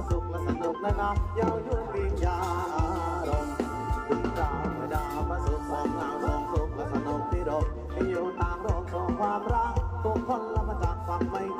ละสุขละสนุกละน้ำย้ายุ่นปีญญาณลมดึงดาวมาดาวมาสุขสองงามสองสุขมาสนุกที่ดกที่อยู่ต่างโองของความรักตัวคนละมาจากฝั่งไม่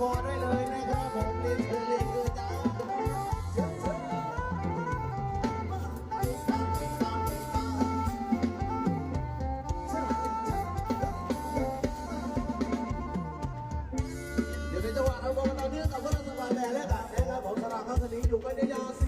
ก็ได้เลยนะครับผมลิเลิเกจ้เดี๋ยวในจังหวะเราบอตอนี้กับพวกเราสบายแดล้วกันนะครับผมสลับางสนิทอยู่กันในยาส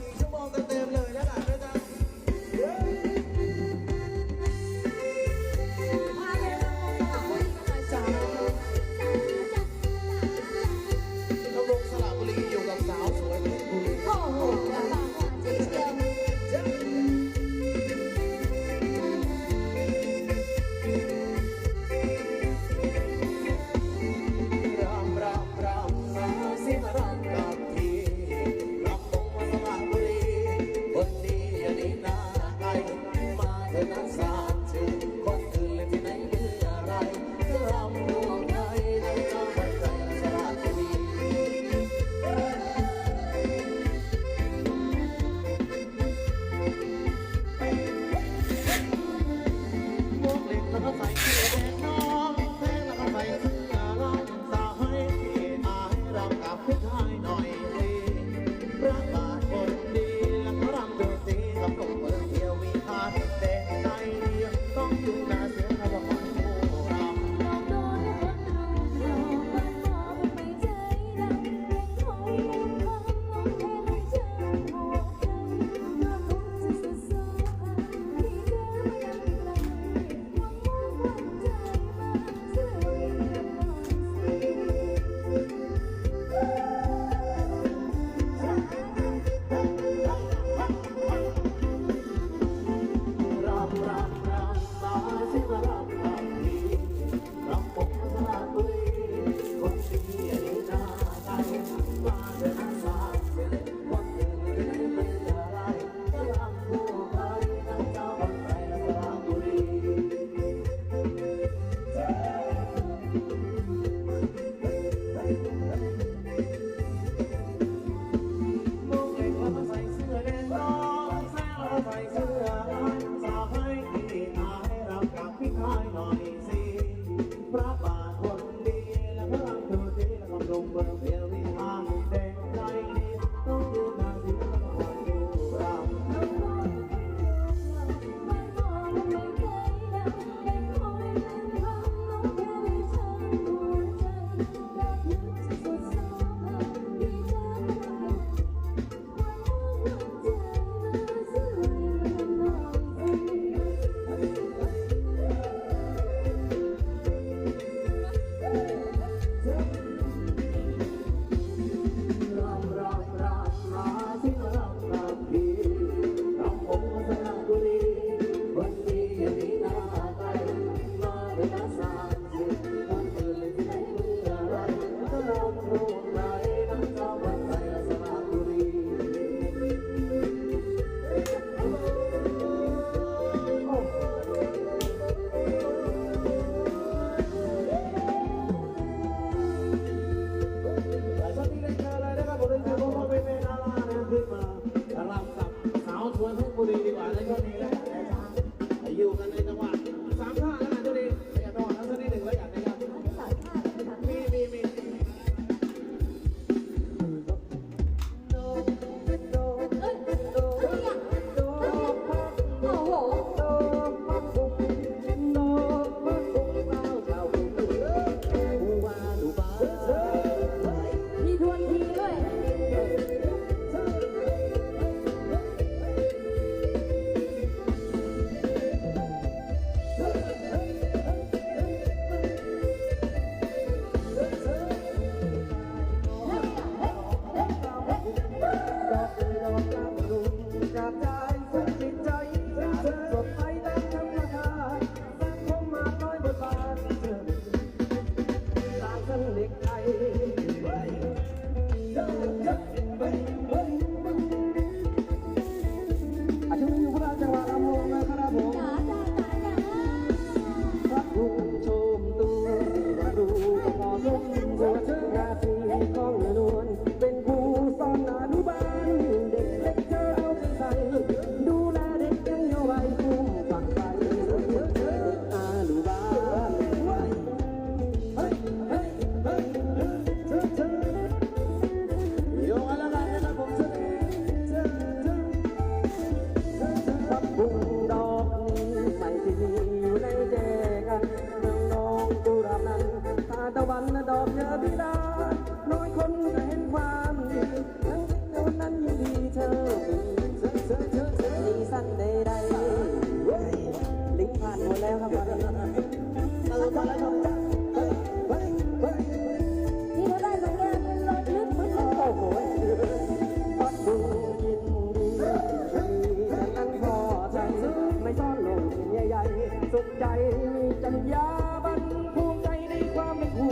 ยาบันภูมิใจในความเป็นครู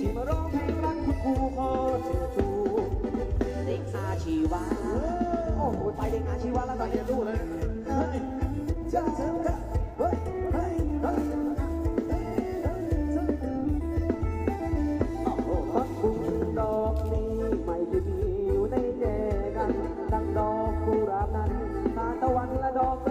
ที่มาร้องเพลงรักคุณครูขอเชิญชูเด็กอาชีวะโอ้โหไปเด็กอาชีวะแล้วตอนนี้ดูเลยเฮ้ยจ้าเจ้าเฮ้ยเฮ้ยเฮ้ยพักบุญดอกนี้ไม่ได้มีอยู่ในแจกันดังดอกกุหลาบนั้นตาตะวันและดอก